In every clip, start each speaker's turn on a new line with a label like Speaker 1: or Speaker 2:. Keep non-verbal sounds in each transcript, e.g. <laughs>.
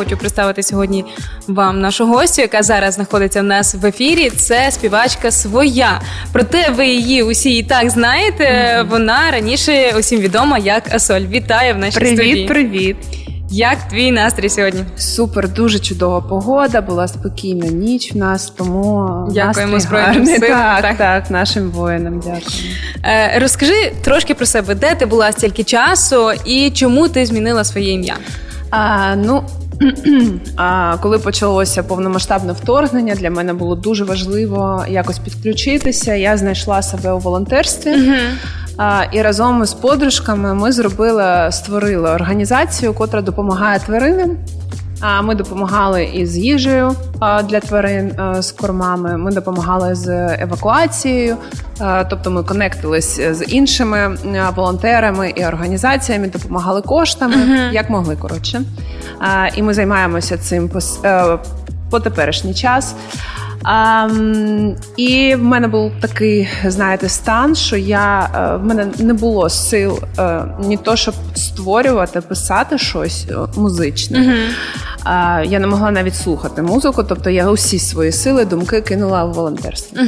Speaker 1: хочу представити сьогодні вам нашу гостю, яка зараз знаходиться в нас в ефірі. Це співачка своя. Проте ви її усі і так знаєте. Вона раніше усім відома як Асоль. Вітаю в нашій студії.
Speaker 2: Привіт, привіт.
Speaker 1: Як твій настрій сьогодні?
Speaker 2: Супер, дуже чудова погода, була спокійна ніч в нас, тому
Speaker 1: Дякуємо Збройним силам,
Speaker 2: Так,
Speaker 1: так.
Speaker 2: так, нашим воїнам дякуємо.
Speaker 1: Е, розкажи трошки про себе, де ти була стільки часу і чому ти змінила своє ім'я?
Speaker 2: А, ну, а, коли почалося повномасштабне вторгнення, для мене було дуже важливо якось підключитися. Я знайшла себе у волонтерстві. А, і разом з подружками ми зробили, створили організацію, котра допомагає тваринам. А ми допомагали із їжею для тварин з кормами. Ми допомагали з евакуацією. Тобто ми конектились з іншими волонтерами і організаціями, допомагали коштами,
Speaker 1: Мгм.
Speaker 2: як могли. Коротше, і ми займаємося цим по, е, по теперішній час. А, і в мене був такий, знаєте, стан, що я е, в мене не було сил е, ні то, щоб створювати, писати щось музичне. А, я не могла навіть слухати музику, тобто я усі свої сили, думки кинула в волонтерство.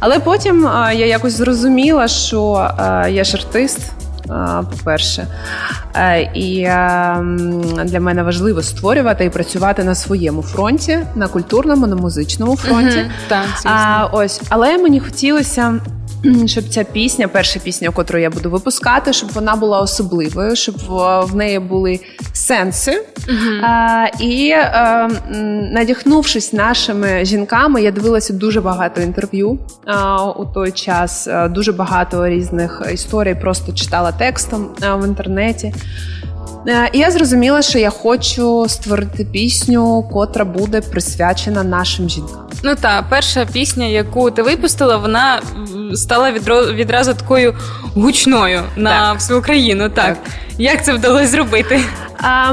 Speaker 2: Але потім я якось зрозуміла, що я ж артист. По-перше, Е, і для мене важливо створювати і працювати на своєму фронті, на культурному, на музичному фронті.
Speaker 1: Мгм. Так.
Speaker 2: А, ось, але мені хотілося. Щоб ця пісня, перша пісня, яку я буду випускати, щоб вона була особливою, щоб в, неї були сенси.
Speaker 1: Мгм.
Speaker 2: А, і е, м, надихнувшись нашими жінками, я дивилася дуже багато інтерв'ю а, у той час. а, Дуже багато різних історій просто читала текстом а, в інтернеті. Е, І я зрозуміла, що я хочу створити пісню, котра буде присвячена нашим жінкам.
Speaker 1: Ну та перша пісня, яку ти випустила, вона стала відразу такою гучною на
Speaker 2: Так.
Speaker 1: всю Україну. Так.
Speaker 2: Так.
Speaker 1: як це вдалося зробити?
Speaker 2: А,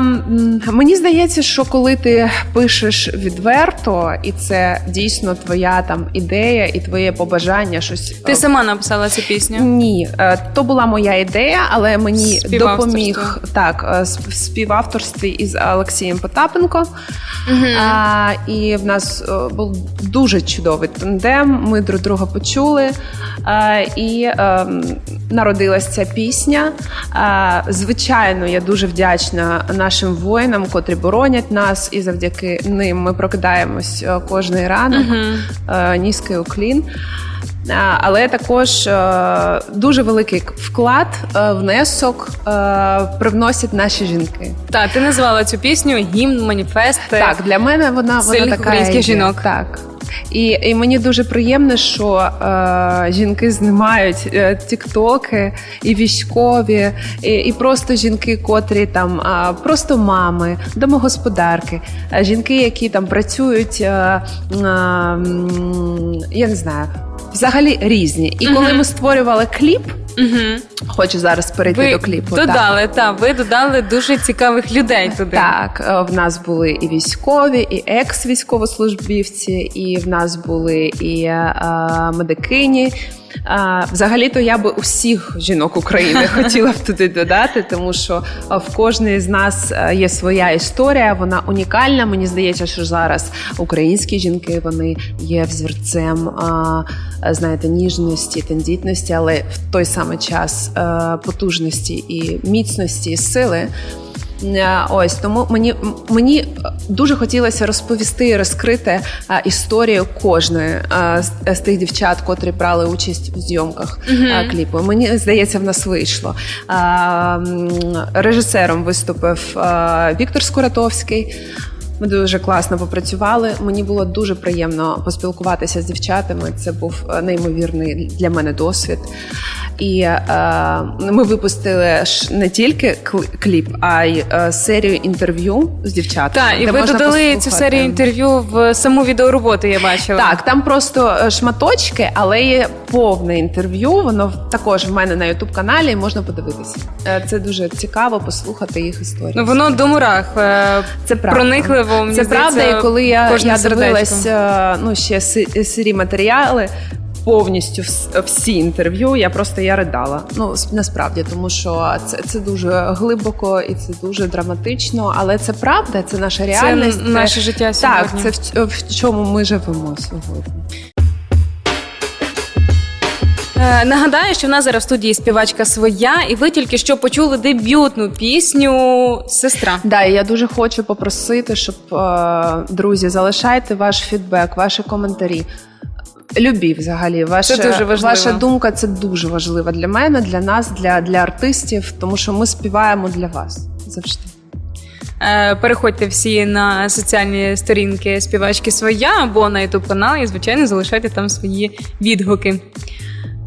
Speaker 2: мені здається, що коли ти пишеш відверто, і це дійсно твоя там ідея і твоє побажання, щось
Speaker 1: Ти
Speaker 2: е,
Speaker 1: сама написала цю пісню?
Speaker 2: Ні, е, то була моя ідея, але мені допоміг так е, в співавторстві із Олексієм Потапенко. А, і в нас був дуже чудовий тандем. Ми друг друга почули. А, і е, народилась ця пісня. Звичайно, я дуже вдячна нашим воїнам, котрі боронять нас, і завдяки ним ми прокидаємось е, кожний ранок.
Speaker 1: Мгм.
Speaker 2: Е, низький уклін. Але також е, дуже великий вклад, е, внесок е, привносять наші жінки.
Speaker 1: Та ти назвала цю пісню гімн, маніфест.
Speaker 2: Так, для мене вона, вона така
Speaker 1: українських жінок.
Speaker 2: Так. І, і мені дуже приємно, що е, жінки знімають е, тіктоки і військові, і, і просто жінки, котрі там е, просто мами, домогосподарки, е, жінки, які там працюють, е, е, я не знаю, взагалі різні. І коли ми створювали кліп,
Speaker 1: Угу.
Speaker 2: хочу зараз перейти
Speaker 1: Ви
Speaker 2: до кліпу. так.
Speaker 1: додали, та ви додали дуже цікавих людей туди.
Speaker 2: Так, е, в нас були і військові, і екс-військовослужбівці, і в нас були і е, медикині. А, Взагалі-то я би усіх жінок України <laughs> хотіла б туди додати, тому що в кожної з нас е, є своя історія, вона унікальна. Мені здається, що зараз українські жінки вони є взірцем, а, знаєте, ніжності, тендітності, але в той самий час е, потужності і міцності, і сили. Е, Ось тому мені мені дуже хотілося розповісти і розкрити е, історію кожної е, з, тих дівчат, котрі брали участь у зйомках е, кліпу. Мені здається, в нас вийшло. Режисером виступив Віктор Скуратовський. Ми дуже класно попрацювали. Мені було дуже приємно поспілкуватися з дівчатами. Це був е, неймовірний для мене досвід. І е, ми випустили ж не тільки кл- кліп, а й е, серію інтерв'ю з дівчатами.
Speaker 1: Так, і ви додали цю серію інтерв'ю в саму відеороботу, я бачила.
Speaker 2: Так, там просто е, шматочки, але є повне інтерв'ю. Воно також в мене на Ютуб каналі можна подивитися. Це дуже цікаво послухати їх історії.
Speaker 1: Ну воно до мурах.
Speaker 2: Це правда.
Speaker 1: Проникливо. мені
Speaker 2: Це правда, і коли я, я дивилася е, ну, ще си- сирі матеріали. повністю всі інтерв'ю. Я просто я ридала. Ну насправді, тому що це, це дуже глибоко і це дуже драматично, але це правда, це наша реальність.
Speaker 1: Це наше життя сьогодні.
Speaker 2: Так, це в, в чому ми живемо сьогодні.
Speaker 1: Е, Нагадаю, що в нас зараз в студії співачка своя, і ви тільки що почули дебютну пісню Сестра.
Speaker 2: Да, і я дуже хочу попросити, щоб е, друзі, залишайте ваш фідбек, ваші коментарі. Любі взагалі, ваша,
Speaker 1: Це дуже важливо.
Speaker 2: ваша думка це дуже важливо для мене, для нас, для, для артистів, тому що ми співаємо для вас завжди.
Speaker 1: Е, Переходьте всі на соціальні сторінки співачки своя або на ютуб канал і, звичайно, залишайте там свої відгуки.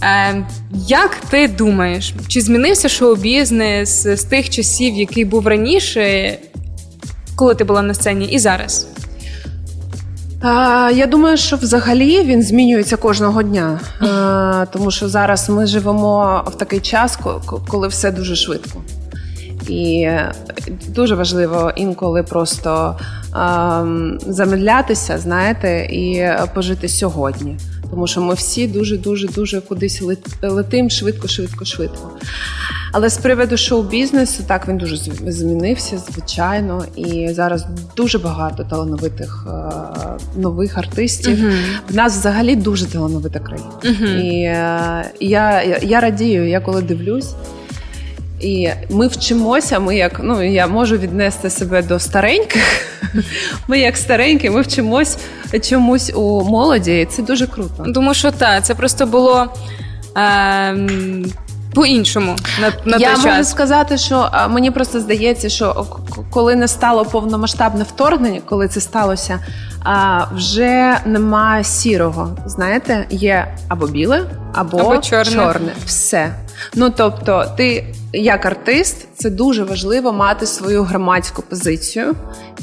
Speaker 1: Е, Як ти думаєш, чи змінився шоу-бізнес з тих часів, який був раніше, коли ти була на сцені, і зараз?
Speaker 2: А, я думаю, що взагалі він змінюється кожного дня, а, тому що зараз ми живемо в такий час, ко- ко- коли все дуже швидко. І дуже важливо інколи просто ем, замедлятися, знаєте, і пожити сьогодні. Тому що ми всі дуже, дуже, дуже кудись лет- летим швидко, швидко, швидко. Але з приводу шоу-бізнесу, так він дуже змінився, звичайно. І зараз дуже багато талановитих е, нових артистів. В нас взагалі дуже талановита країна.
Speaker 1: Мгм.
Speaker 2: І е, я, я радію, я коли дивлюсь. І ми вчимося, ми як ну я можу віднести себе до стареньких. <laughs> Ми як старенькі, ми вчимось чомусь у молоді, і це дуже круто.
Speaker 1: Тому що так, це просто було ем, по-іншому на, на
Speaker 2: я
Speaker 1: той
Speaker 2: можу сказати, що а, мені просто здається, що коли не стало повномасштабне вторгнення, коли це сталося, а, вже нема сірого. Знаєте, є або біле, або,
Speaker 1: Або чорне.
Speaker 2: Все. Ну тобто, ти як артист, це дуже важливо мати свою громадську позицію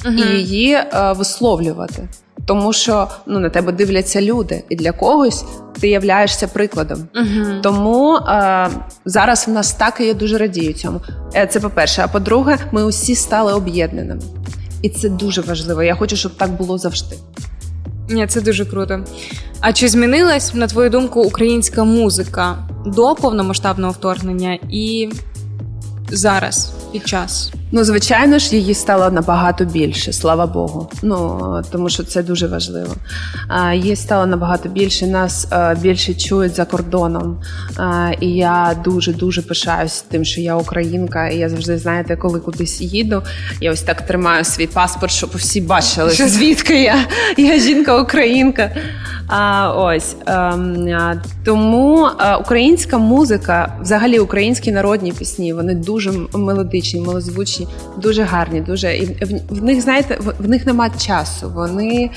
Speaker 1: Мгм.
Speaker 2: і її е, висловлювати. Тому що ну на тебе дивляться люди, і для когось ти являєшся прикладом.
Speaker 1: Мгм.
Speaker 2: Тому е, зараз в нас так і я дуже радію цьому. Е, Це по-перше. А по-друге, ми усі стали об'єднаними. І це дуже важливо. Я хочу, щоб так було завжди.
Speaker 1: Ні, це дуже круто. А чи змінилась, на твою думку, українська музика до повномасштабного вторгнення і зараз, під час?
Speaker 2: Ну, звичайно ж, її стало набагато більше, слава Богу. Ну тому що це дуже важливо. Її стало набагато більше. Нас е, більше чують за кордоном. І я дуже дуже пишаюсь тим, що я українка. І я завжди знаєте, коли кудись їду, я ось так тримаю свій паспорт, щоб всі бачили,
Speaker 1: Що-
Speaker 2: звідки я. Я жінка українка. А, ось ем, тому е, українська музика, взагалі українські народні пісні, вони дуже м- мелодичні, милозвучні, дуже гарні. Дуже і в, в них, знаєте, в, в них немає часу. Вони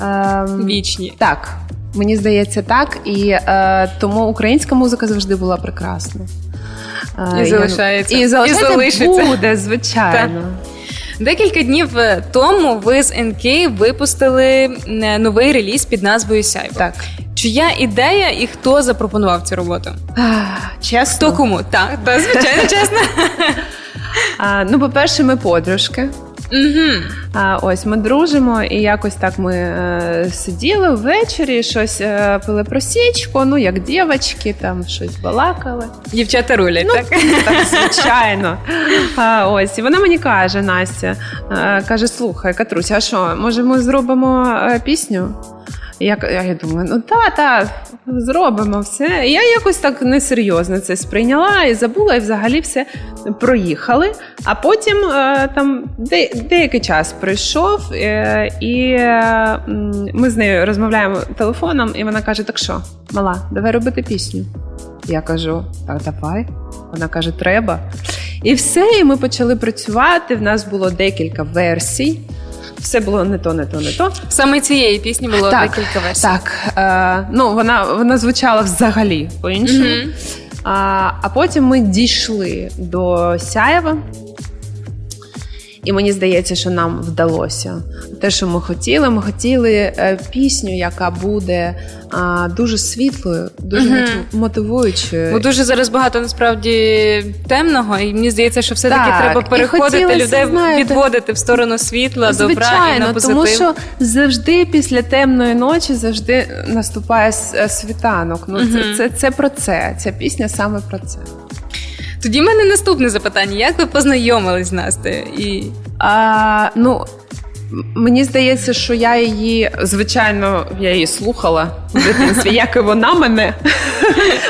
Speaker 2: ем,
Speaker 1: Вічні.
Speaker 2: так. Мені здається, так. І е, тому українська музика завжди була прекрасна. Е,
Speaker 1: І залишається.
Speaker 2: І залишається
Speaker 1: І залишиться.
Speaker 2: буде, звичайно.
Speaker 1: Декілька днів тому ви з НК випустили е, новий реліз під назвою Сяйво.
Speaker 2: Так.
Speaker 1: Чия ідея і хто запропонував цю роботу?
Speaker 2: Чесно.
Speaker 1: Хто кому? Так, так звичайно, <laughs> чесно.
Speaker 2: А, ну, по-перше, ми подружки.
Speaker 1: Угу.
Speaker 2: А, ось ми дружимо, і якось так ми е, сиділи ввечері, щось е, пили просічку, ну як дівчатки, там щось балакали.
Speaker 1: Дівчата рулять,
Speaker 2: Ну,
Speaker 1: так?
Speaker 2: Так, <laughs> звичайно. А, ось, і вона мені каже, Настя, е, каже: слухай, Катруся, а що, може, ми зробимо е, пісню? Я, я думаю, ну та, та, зробимо все. Я якось так несерйозно це сприйняла і забула, і взагалі все проїхали. А потім е, там де, деякий час пройшов, е, і ми з нею розмовляємо телефоном, і вона каже: Так що, мала, давай робити пісню. Я кажу, так, давай. Вона каже, треба. І все, і ми почали працювати. В нас було декілька версій. Все було не то, не то, не то.
Speaker 1: Саме цієї пісні було
Speaker 2: Так,
Speaker 1: декілька версій.
Speaker 2: Так, е, ну вона, вона звучала взагалі по-іншому.
Speaker 1: Мгм.
Speaker 2: А, а потім ми дійшли до Сяєва. І мені здається, що нам вдалося. Те, що ми хотіли, ми хотіли е, пісню, яка буде дуже світлою, дуже мотив- мотивуючою.
Speaker 1: Бо дуже зараз багато насправді темного, і мені здається, що все-таки треба переходити
Speaker 2: хотілося,
Speaker 1: людей,
Speaker 2: знаєте,
Speaker 1: відводити в сторону світла, добра і на позитив.
Speaker 2: тому що завжди після темної ночі завжди наступає світанок. Ну
Speaker 1: Мгм.
Speaker 2: це, це, це про це. Ця пісня саме про це.
Speaker 1: Тоді в мене наступне запитання: як ви познайомились з Настею? І
Speaker 2: А, ну, мені здається, що я її, звичайно, я її слухала в дитинстві, як і вона мене. <laughs>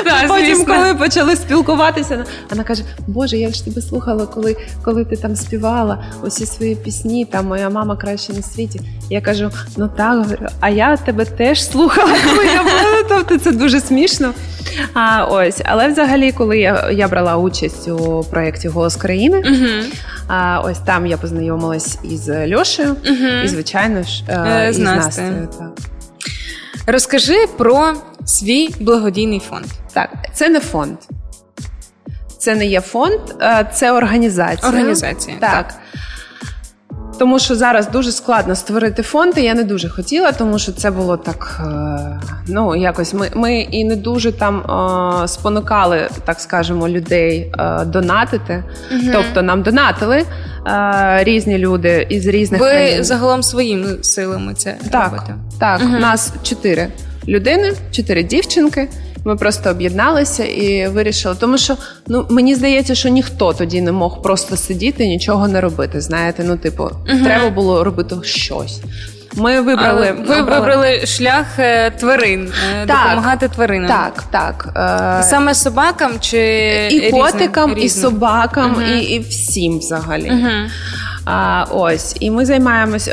Speaker 1: Так,
Speaker 2: Потім, коли почали спілкуватися, вона- вона каже: Боже, я ж тебе слухала, коли, коли ти там співала усі свої пісні, там моя мама краще на світі. Я кажу: ну так, говорю, а я тебе теж слухала, коли я була. Тобто це дуже смішно. А, ось, але взагалі, коли я, я брала участь у проєкті Голос країни,
Speaker 1: Угу.
Speaker 2: а, ось там я познайомилась із Льошею, і, звичайно ж, е, із
Speaker 1: з Настею.
Speaker 2: Так.
Speaker 1: Розкажи про свій благодійний фонд.
Speaker 2: так, це не фонд. Це не є фонд, це організація.
Speaker 1: Організація.
Speaker 2: Так. Тому що зараз дуже складно створити фонд, і я не дуже хотіла, тому що це було так. е, Ну, якось ми, ми і не дуже там е, спонукали, так скажемо, людей е, донатити.
Speaker 1: Мгм.
Speaker 2: Тобто нам донатили різні люди із різних
Speaker 1: ви
Speaker 2: країн.
Speaker 1: загалом своїми силами це
Speaker 2: Так,
Speaker 1: робите.
Speaker 2: так.
Speaker 1: Мгм.
Speaker 2: У нас чотири людини, чотири дівчинки. Ми просто об'єдналися і вирішили. Тому що ну мені здається, що ніхто тоді не мог просто сидіти, нічого не робити. Знаєте, ну типу,
Speaker 1: Мгм.
Speaker 2: треба було робити щось. Ми вибрали.
Speaker 1: Але ви вибрали шлях е, тварин, е,
Speaker 2: Так.
Speaker 1: допомагати тваринам.
Speaker 2: так, так. Е,
Speaker 1: Саме собакам чи
Speaker 2: і
Speaker 1: різним?
Speaker 2: котикам, і собакам,
Speaker 1: Мгм.
Speaker 2: і, і всім взагалі.
Speaker 1: Мгм.
Speaker 2: А, ось, і ми займаємось.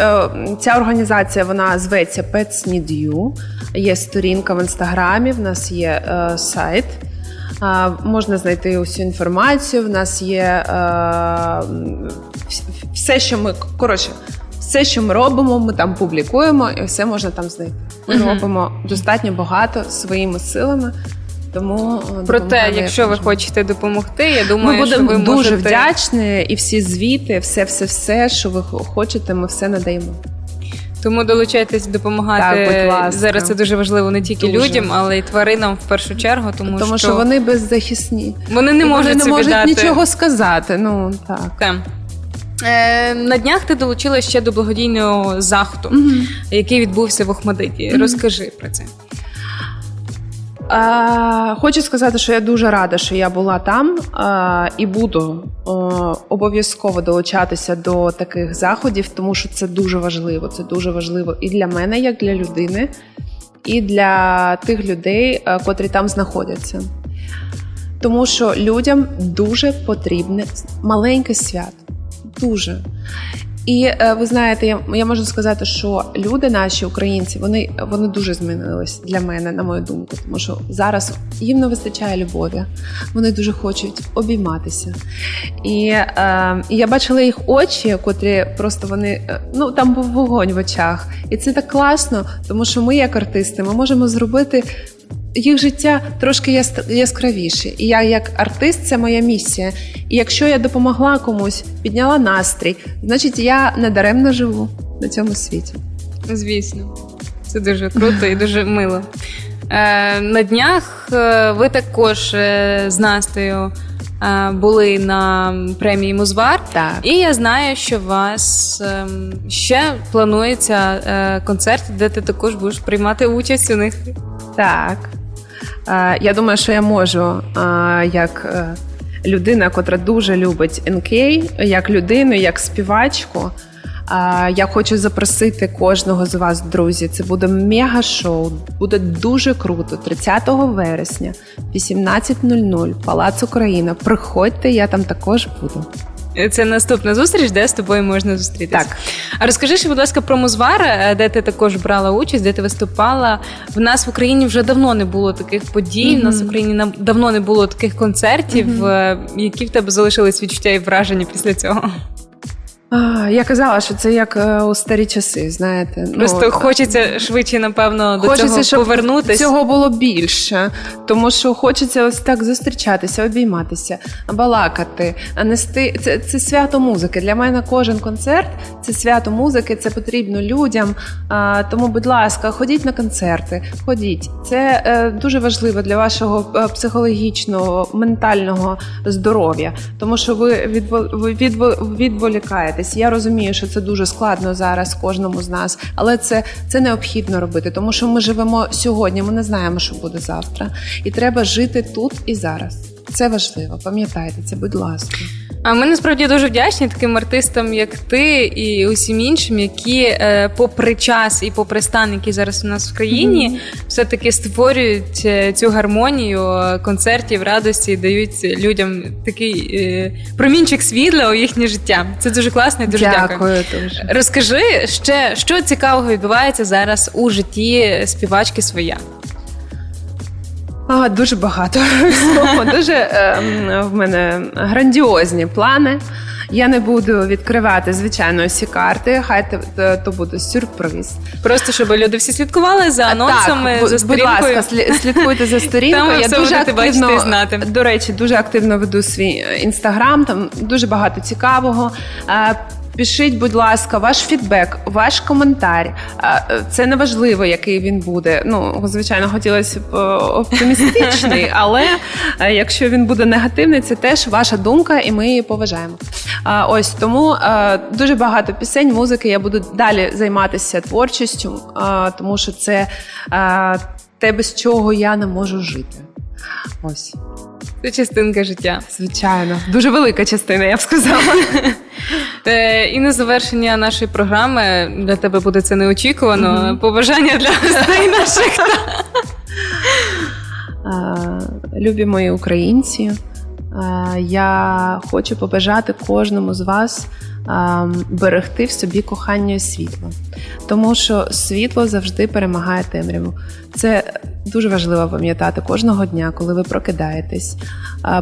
Speaker 2: Ця організація вона зветься Pets Need You. Є сторінка в інстаграмі, в нас є е, сайт. Можна знайти усю інформацію. В нас є е, все, що ми коротше, все, що ми робимо, ми там публікуємо, і все можна там знайти. Ми
Speaker 1: Мгм.
Speaker 2: робимо достатньо багато своїми силами. Тому е,
Speaker 1: Проте, якщо ви хочете допомогти, я думаю,
Speaker 2: Ми
Speaker 1: що
Speaker 2: будемо
Speaker 1: ви
Speaker 2: дуже
Speaker 1: можете...
Speaker 2: вдячні, і всі звіти, все, все, все, що ви хочете, ми все надаємо.
Speaker 1: Тому долучайтесь допомагати.
Speaker 2: Так, будь ласка.
Speaker 1: Зараз це дуже важливо не тільки
Speaker 2: Дуже.
Speaker 1: людям, але й тваринам в першу чергу, тому,
Speaker 2: Тому що вони беззахисні.
Speaker 1: вони не можуть
Speaker 2: вони не
Speaker 1: собі
Speaker 2: можуть
Speaker 1: дати.
Speaker 2: нічого сказати. Ну так.
Speaker 1: Так. Е, на днях ти долучилася ще до благодійного заходу, який відбувся в Охмадиті. Розкажи про це.
Speaker 2: А, хочу сказати, що я дуже рада, що я була там а, і буду а, обов'язково долучатися до таких заходів, тому що це дуже важливо. Це дуже важливо і для мене, як для людини, і для тих людей, а, котрі там знаходяться. Тому що людям дуже потрібне маленьке свято. Дуже. І е, ви знаєте, я, я можу сказати, що люди, наші українці, вони, вони дуже змінились для мене, на мою думку, тому що зараз їм не вистачає любові. Вони дуже хочуть обійматися. І, е, я бачила їх очі, котрі просто вони е, ну там був вогонь в очах. І це так класно, тому що ми, як артисти, ми можемо зробити. Їх життя трошки яс- яскравіше. І я, як артист, це моя місія. І якщо я допомогла комусь, підняла настрій, значить я не даремно живу на цьому світі.
Speaker 1: Звісно, це дуже круто і дуже мило. Е, на днях е, ви також е, з Настею були на премії Музвар.
Speaker 2: Так.
Speaker 1: І я знаю, що у вас ем, ще планується концерт, де ти також будеш приймати участь у них.
Speaker 2: Так. Е, я думаю, що я можу, е, як е, людина, котра дуже любить НК, як людину, як співачку. я хочу запросити кожного з вас, друзі. Це буде мега-шоу. Буде дуже круто. 30 вересня, 18.00, Палац Україна. Приходьте, я там також буду.
Speaker 1: Це наступна зустріч, де з тобою можна зустрітися.
Speaker 2: Так.
Speaker 1: А розкажи ще, будь ласка, про Музвар, е, де ти також брала участь, де ти виступала. В нас в Україні вже давно не було таких подій. В нас в Україні давно не було таких концертів. Е, Які в тебе залишились відчуття і враження після цього?
Speaker 2: А, я казала, що це як е, у старі часи, знаєте.
Speaker 1: Просто
Speaker 2: ну,
Speaker 1: хочеться швидше, напевно, до
Speaker 2: Хочеться,
Speaker 1: цього
Speaker 2: щоб
Speaker 1: повернутися.
Speaker 2: цього було більше, тому що хочеться ось так зустрічатися, обійматися, балакати, а нести це, це свято музики. Для мене кожен концерт це свято музики, це потрібно людям. А, тому, будь ласка, ходіть на концерти, ходіть. Це е, дуже важливо для вашого е, психологічного, ментального здоров'я, тому що ви відвол, відволікаєтесь. Я розумію, що це дуже складно зараз кожному з нас, але це, це необхідно робити, тому що ми живемо сьогодні. Ми не знаємо, що буде завтра, і треба жити тут і зараз. Це важливо. Пам'ятайте це, будь ласка.
Speaker 1: А ми насправді дуже вдячні таким артистам, як ти, і усім іншим, які, е, попри час і попри стан, який зараз у нас в країні, все-таки створюють е, цю гармонію концертів, радості, і дають людям такий е, промінчик світла у їхнє життя. Це дуже класно і дуже дякую.
Speaker 2: Дякую дуже.
Speaker 1: Розкажи ще, що цікавого відбувається зараз у житті співачки своя.
Speaker 2: А, дуже багато <laughs> всього. Дуже ем, в мене грандіозні плани. Я не буду відкривати звичайно всі карти. Хай те- то буде сюрприз.
Speaker 1: Просто щоб люди всі слідкували за анонсами,
Speaker 2: так,
Speaker 1: за
Speaker 2: будь ласка, слідкуйте за <laughs> сторінкою. Я дуже активно
Speaker 1: і знати.
Speaker 2: До речі, дуже активно веду свій е, інстаграм. Там дуже багато цікавого. Пишіть, будь ласка, ваш фідбек, ваш коментар. Е, Це не важливо, який він буде. Ну, звичайно, хотілося б е, оптимістичний, <laughs> але е, якщо він буде негативний, це теж ваша думка, і ми її поважаємо. Ось тому дуже багато пісень, музики. Я буду далі займатися творчістю, тому що це те, без чого я не можу жити. Ось,
Speaker 1: Це частинка життя.
Speaker 2: звичайно, дуже велика частина, я б сказала.
Speaker 1: Е, і на завершення нашої програми для тебе буде це неочікувано. Побажання для гостей <laughs> наших.
Speaker 2: Е, Любі мої українці. е, Я хочу побажати кожному з вас берегти в собі кохання і світло, тому що світло завжди перемагає темряву. Це дуже важливо пам'ятати кожного дня, коли ви прокидаєтесь.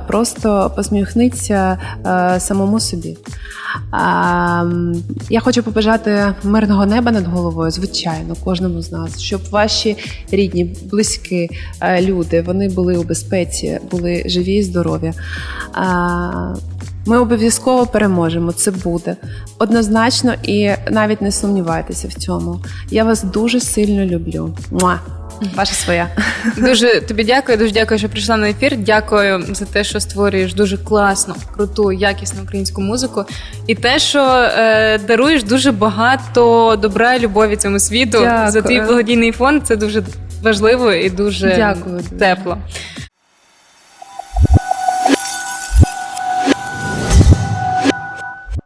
Speaker 2: Просто посміхніться е, самому собі. Я хочу побажати мирного неба над головою, звичайно, кожному з нас, щоб ваші рідні, близькі е, люди вони були у безпеці, були живі і здорові. Ми обов'язково переможемо. Це буде однозначно і навіть не сумнівайтеся в цьому. Я вас дуже сильно люблю. Муа! Ваша своя.
Speaker 1: Дуже тобі дякую, дуже дякую, що прийшла на ефір. Дякую за те, що створюєш дуже класну, круту, якісну українську музику, і те, що е, даруєш дуже багато добра і любові цьому світу
Speaker 2: Дякую.
Speaker 1: за твій благодійний фонд. Це дуже важливо і дуже
Speaker 2: Дякую
Speaker 1: тепло.